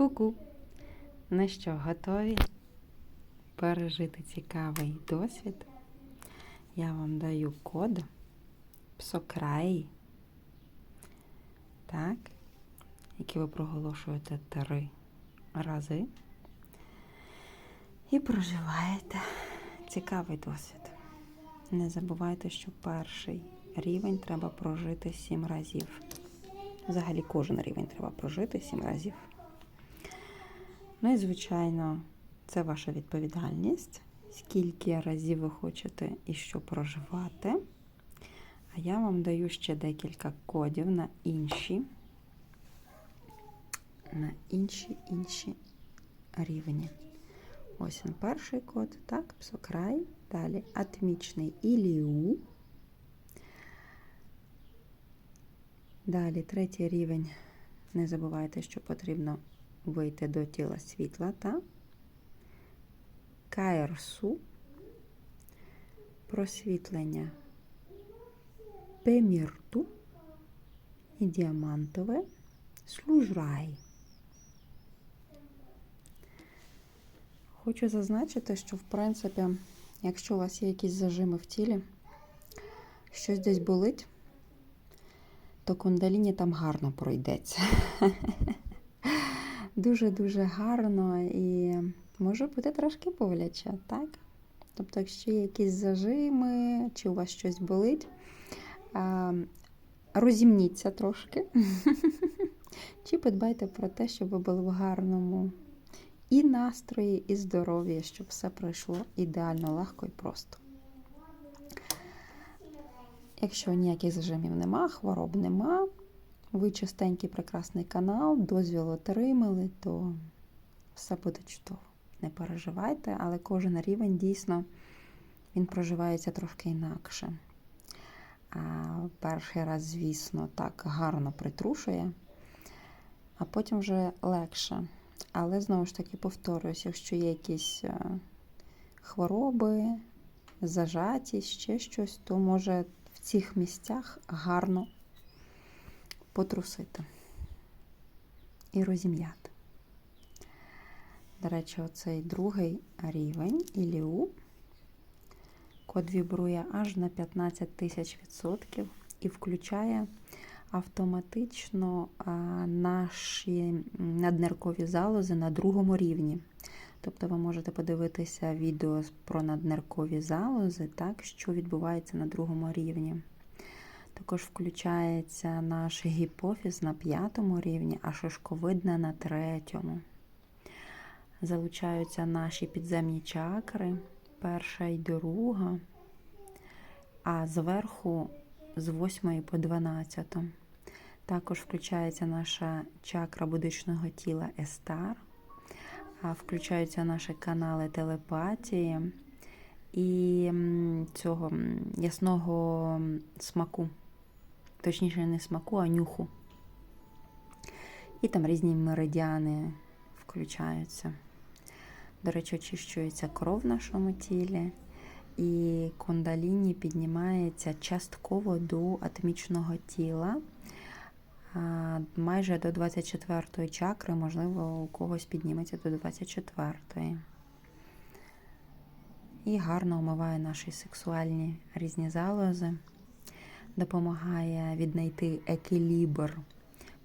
Ку-ку! Ну що, готові пережити цікавий досвід? Я вам даю код псокраї, так, який ви проголошуєте три рази. І проживаєте цікавий досвід. Не забувайте, що перший рівень треба прожити сім разів. Взагалі кожен рівень треба прожити сім разів. Ну і, звичайно, це ваша відповідальність, скільки разів ви хочете і що проживати. А я вам даю ще декілька кодів на інші, на інші інші рівні. Ось він перший код, так, псокрай. Далі атмічний іліу. Далі третій рівень. Не забувайте, що потрібно вийти до тіла світла, так? Каерсу, просвітлення пемірту і діамантове служрай. Хочу зазначити, що, в принципі, якщо у вас є якісь зажими в тілі, щось десь болить, то кундаліні там гарно пройдеться. Дуже-дуже гарно і може бути трошки боляче, так? Тобто, якщо є якісь зажими, чи у вас щось болить, розімніться трошки, чи подбайте про те, щоб ви були в гарному і настрої, і здоров'я, щоб все пройшло ідеально легко і просто. Якщо ніяких зажимів нема, хвороб нема, ви чистенький прекрасний канал, дозвіл отримали, то все буде чудово. Не переживайте, але кожен рівень дійсно він проживається трошки інакше. А Перший раз, звісно, так гарно притрушує, а потім вже легше. Але знову ж таки повторююсь, якщо є якісь хвороби, зажатість, ще щось, то може в цих місцях гарно потрусити і розім'яти. До речі, оцей другий рівень Іліу. Код вібрує аж на 15 тисяч відсотків і включає автоматично наші надниркові залози на другому рівні. Тобто ви можете подивитися відео про надниркові залози, так, що відбувається на другому рівні. Також включається наш гіпофіз на п'ятому рівні, а шишковидна на третьому. Залучаються наші підземні чакри, перша і друга, а зверху з 8 по 12. Також включається наша чакра будичного тіла Естар, включаються наші канали телепатії і цього ясного смаку. Точніше, не смаку, а нюху. І там різні меридіани включаються. До речі, очищується кров в нашому тілі, і кундаліні піднімається частково до атмічного тіла, майже до 24-ї чакри, можливо, у когось підніметься до 24-ї. І гарно омиває наші сексуальні різні залози, допомагає віднайти екілібр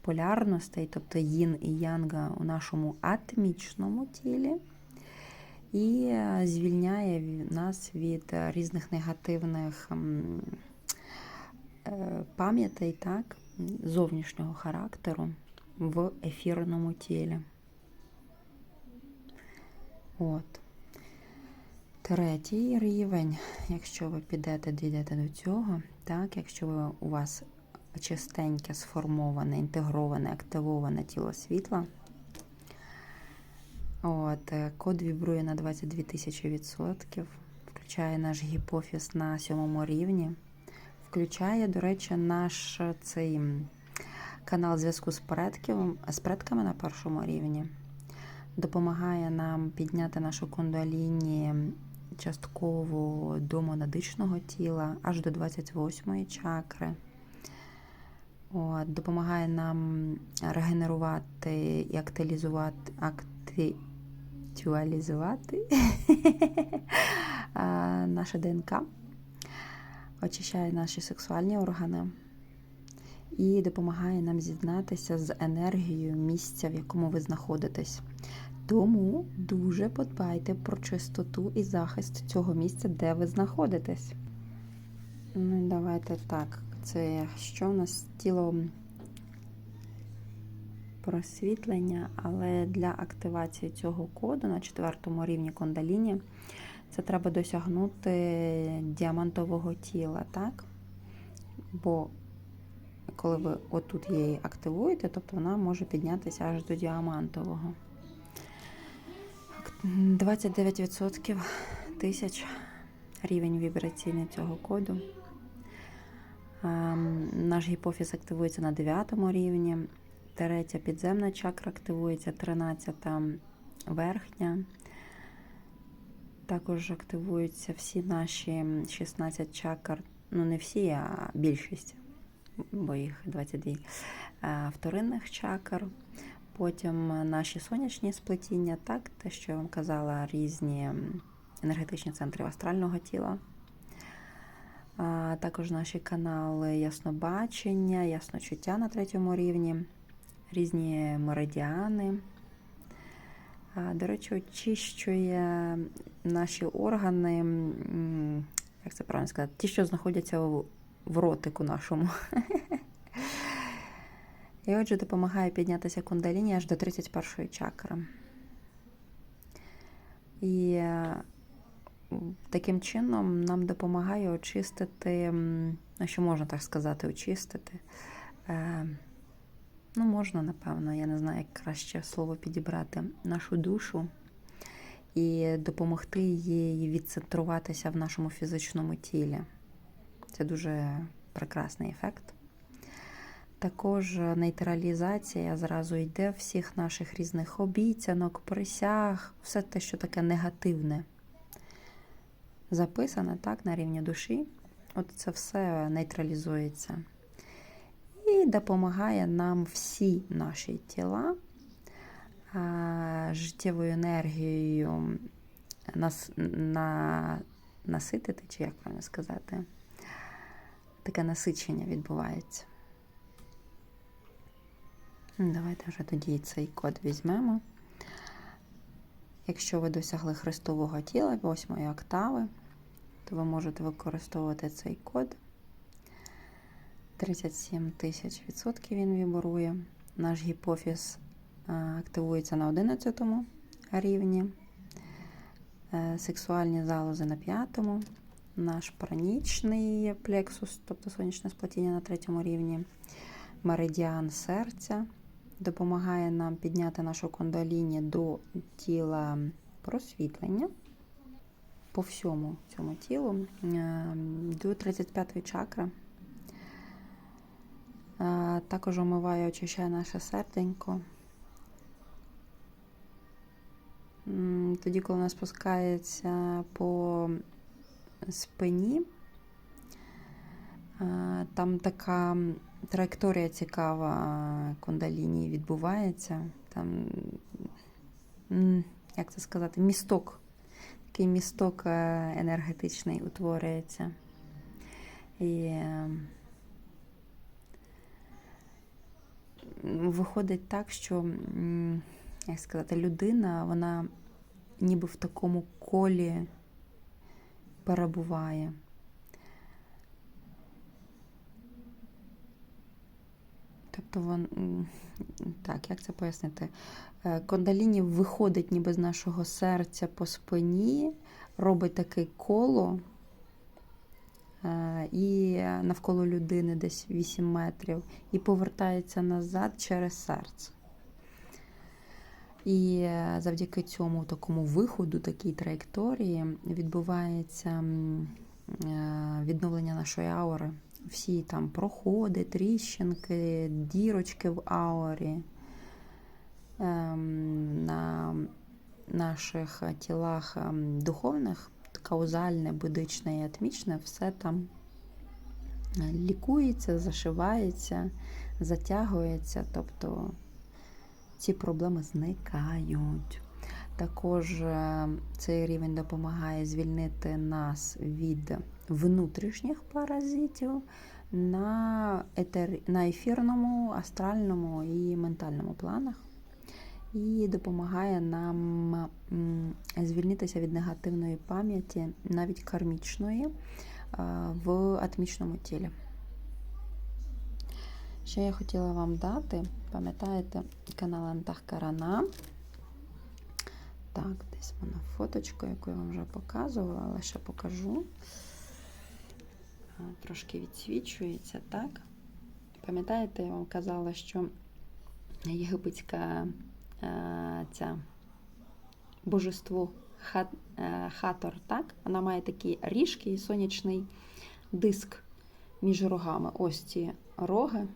полярностей, тобто їн і янга у нашому атмічному тілі, і звільняє нас від різних негативних е, пам'ятей, так, зовнішнього характеру в ефірному тілі. От. Третій рівень, якщо ви підете, дійдете до цього, так, якщо ви, у вас чистеньке, сформоване, інтегроване, активоване тіло світла, от, код вібрує на 22 тисячі відсотків, включає наш гіпофіз на сьомому рівні, включає, до речі, наш цей канал зв'язку з, з предками на першому рівні. Допомагає нам підняти нашу кундаліні частково до монадичного тіла аж до 28-ї чакри. От, допомагає нам регенерувати і актуалізувати, актуалізувати наше ДНК, очищає наші сексуальні органи і допомагає нам з'єднатися з енергією місця, в якому ви знаходитесь. Тому дуже подбайте про чистоту і захист цього місця, де ви знаходитесь. Ну, давайте так. Це що у нас тіло просвітлення, але для активації цього коду на четвертому рівні кондаліні це треба досягнути діамантового тіла, так? Бо коли ви отут її активуєте, тобто вона може піднятися аж до діамантового. 29% тисяч рівень вібраційний цього коду. Ем, Наш гіпофіз активується на 9 рівні, третя підземна чакра активується, 13 верхня. Також активуються всі наші 16 чакр, ну не всі, а більшість, бо їх 22 е, вторинних чакр. Потім наші сонячні сплетіння, так, те, що я вам казала, різні енергетичні центри астрального тіла. А також наші канали яснобачення, ясночуття на третьому рівні, різні меридіани. А, До речі, очищує наші органи, як це правильно сказати, ті, що знаходяться в ротику нашому. І отже, допомагає піднятися кундаліні аж до 31 чакри. І е, таким чином нам допомагає очистити, ну, що можна так сказати, очистити. Е, Ну, можна, напевно, я не знаю, як краще слово підібрати нашу душу і допомогти їй відцентруватися в нашому фізичному тілі. Це дуже прекрасний ефект. Також нейтралізація зразу йде всіх наших різних обіцянок, присяг, все те, що таке негативне, записане так, на рівні душі. От це все нейтралізується. І допомагає нам всі наші тіла а, життєвою енергією нас, на, наситити, чи як правильно сказати, таке насичення відбувається. Давайте вже тоді цей код візьмемо. Якщо ви досягли хрестового тіла, восьмої октави, то ви можете використовувати цей код. 37 тисяч відсотків він вібрує. Наш гіпофіз активується на 11 рівні, е, сексуальні залози на 5, наш пранічний плексус, тобто сонячне сплетіння на 3 рівні, меридіан серця допомагає нам підняти нашу кондаліні до тіла просвітлення по всьому цьому тілу до 35 чакри. Також омиває, очищає наше серденько. Тоді, коли вона спускається по спині, там така траєкторія цікава кундаліні відбувається. Там, як це сказати, місток. Такий місток е, енергетичний утворюється. І виходить так, що, як сказати, людина, вона ніби в такому колі перебуває. Тобто, вон, так, як це пояснити? Е, Кондаліні виходить ніби з нашого серця по спині, робить таке коло е, і навколо людини десь 8 метрів, і повертається назад через серце. І е, завдяки цьому такому виходу, такій траєкторії, відбувається відновлення нашої аури всі там проходи, тріщинки, дірочки в аурі ем, на наших тілах ем, духовних, каузальне, будичне і атмічне, все там лікується, зашивається, затягується, тобто ці проблеми зникають. Також е, цей рівень допомагає звільнити нас від внутрішніх паразитів на, етер... на ефірному, астральному і ментальному планах. І допомагає нам звільнитися від негативної пам'яті, навіть кармічної, е, в атмічному тілі. Що я хотіла вам дати, пам'ятаєте, канал Антах Карана. Так, десь вона фоточка, яку я вам вже показувала, але ще покажу. Трошки відсвічується, так? Пам'ятаєте, я вам казала, що єгипетська е, ця божество хат, е, хатор, так? Вона має такі ріжки і сонячний диск між рогами. Ось ці роги.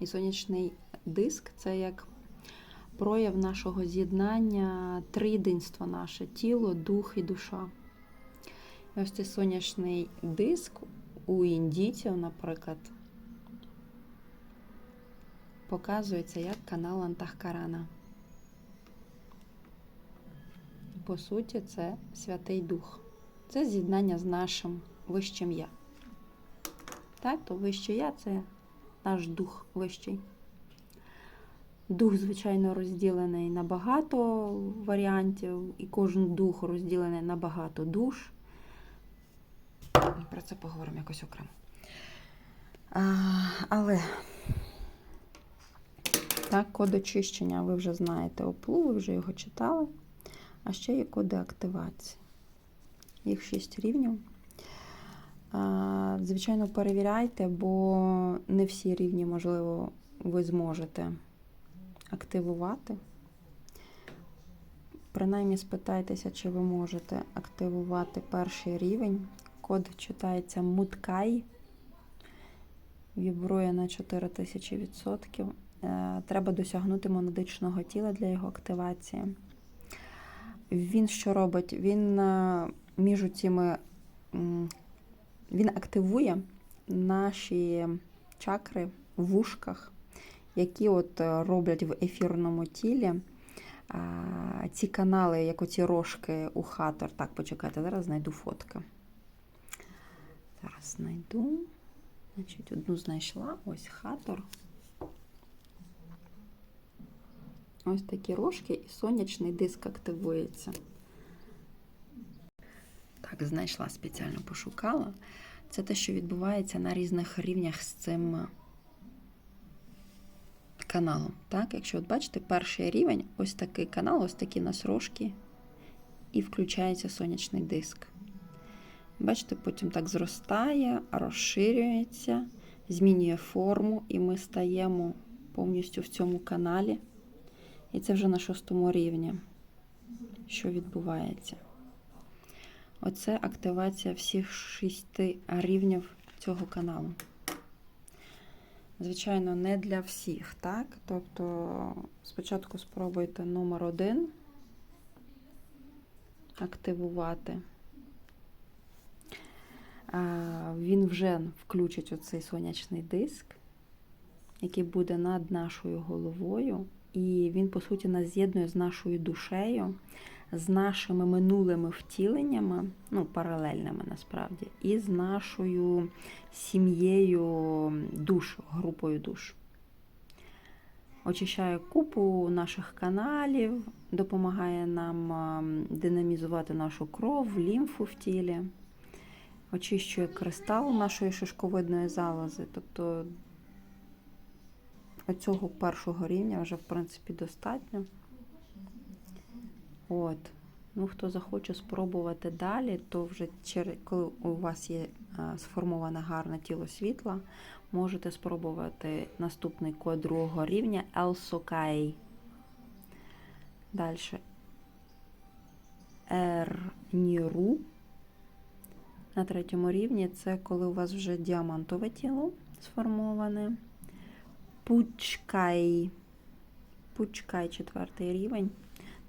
І сонячний диск це як прояв нашого з'єднання, триєдинство наше тіло, дух і душа. Ось цей сонячний диск у індійців, наприклад, показується як канал Антахкарана. По суті, це Святий Дух. Це з'єднання з нашим вищим я. Так, то вище я це наш дух вищий. Дух, звичайно, розділений на багато варіантів, і кожен дух розділений на багато душ. Про це поговоримо якось окремо. А, але так, код очищення ви вже знаєте оплу, ви вже його читали. А ще є коди активації. Їх 6 рівнів. А, звичайно, перевіряйте, бо не всі рівні, можливо, ви зможете активувати. Принаймні спитайтеся, чи ви можете активувати перший рівень. Код читається Муткай, вібрує на 4000%. Е, Треба досягнути монадичного тіла для його активації. Він що робить? Він е, між цими він активує наші чакри в вушках які от е, роблять в ефірному тілі ці канали, як оці рожки у хатор. Так, почекайте, зараз знайду фотки. Зараз знайду. Значить, одну знайшла. Ось хатор. Ось такі рожки і сонячний диск активується. Так, знайшла спеціально пошукала. Це те, що відбувається на різних рівнях з цим каналом. Так? Якщо от бачите, перший рівень ось такий канал, ось такі нас рожки, і включається сонячний диск. Бачите, потім так зростає, розширюється, змінює форму, і ми стаємо повністю в цьому каналі. І це вже на шостому рівні, що відбувається. Оце активація всіх шести рівнів цього каналу. Звичайно, не для всіх, так? Тобто, спочатку спробуйте номер один активувати. Він вже включить оцей сонячний диск, який буде над нашою головою. І він, по суті, нас з'єднує з нашою душею, з нашими минулими втіленнями, ну, паралельними насправді, і з нашою сім'єю душ, групою душ. Очищає купу наших каналів, допомагає нам динамізувати нашу кров, лімфу в тілі, очищує кристал нашої шишковидної залози. Тобто оцього першого рівня вже, в принципі, достатньо. От. Ну, Хто захоче спробувати далі, то вже коли у вас є сформоване гарне тіло світла, можете спробувати наступний код другого рівня Елсокай. Далі Ерніру. На третьому рівні це коли у вас вже діамантове тіло сформоване. Пучкай. Пучкай четвертий рівень.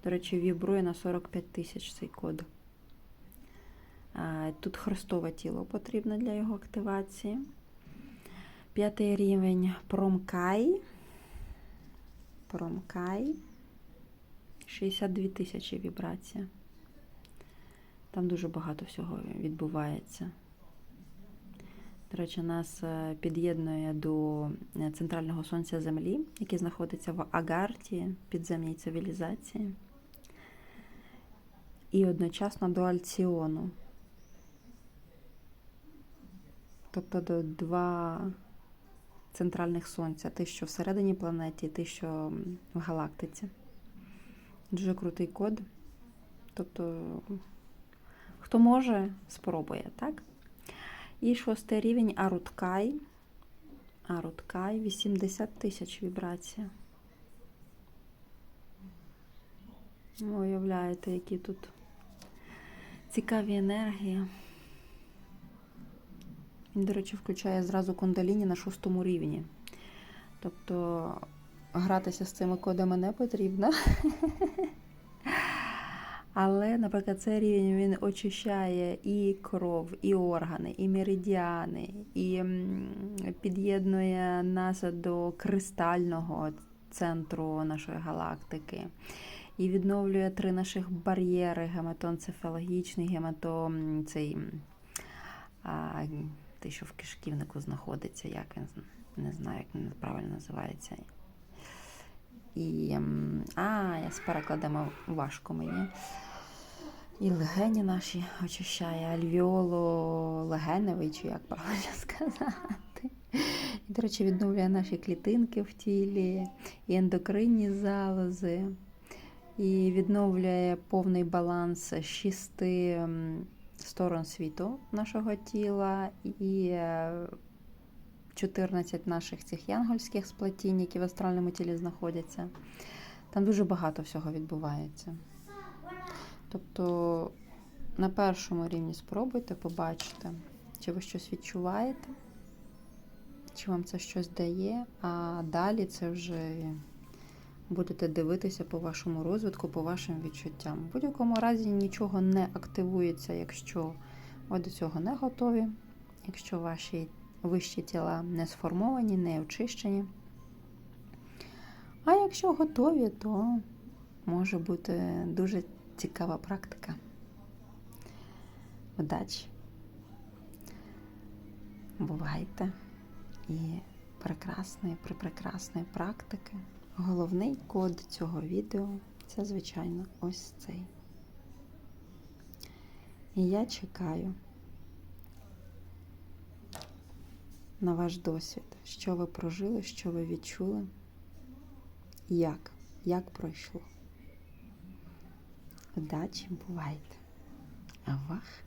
До речі, вібрує на 45 тисяч цей код. Тут хрестове тіло потрібно для його активації. П'ятий рівень промкай. Промкай. 62 тисячі вібрація. Там дуже багато всього відбувається. До речі, нас е, під'єднує до е, центрального сонця Землі, який знаходиться в Агарті, підземній цивілізації. І одночасно до Альціону. Тобто до два центральних сонця. Те, що всередині планеті, те, що в галактиці. Дуже крутий код. Тобто, хто може, спробує, так? І шостий рівень Аруткай. Аруткай 80 тисяч вібрація. Ну, Уявляєте, які тут цікаві енергії. Він, до речі, включає зразу кундаліні на шостому рівні. Тобто гратися з цими кодами не потрібно. Але, наприклад, цей рівень він очищає і кров, і органи, і меридіани, і під'єднує нас до кристального центру нашої галактики. І відновлює три наших бар'єри: гематоенцефалогічний, гемато цей а, те, що в кишківнику знаходиться, як не знаю, як він правильно називається. І, а, я з перекладами важко мені. І легені наші очищає, альвіоло легеневий, чи як правильно сказати. І, до речі, відновлює наші клітинки в тілі, і ендокринні залози, і відновлює повний баланс шести ем, сторон світу нашого тіла і е, 14 наших цих янгольських сплетінь, які в астральному тілі знаходяться. Там дуже багато всього відбувається. Тобто на першому рівні спробуйте, побачите, чи ви щось відчуваєте, чи вам це щось дає, а далі це вже будете дивитися по вашому розвитку, по вашим відчуттям. В будь-якому разі нічого не активується, якщо ви до цього не готові, якщо ваші вищі тіла не сформовані, не очищені. А якщо готові, то може бути дуже цікава практика. Удачі! Бувайте і прекрасної, припрекрасної практики. Головний код цього відео це, звичайно, ось цей. І я чекаю на ваш досвід, що ви прожили, що ви відчули, як, як пройшло. Удачі, бувайте! Авах!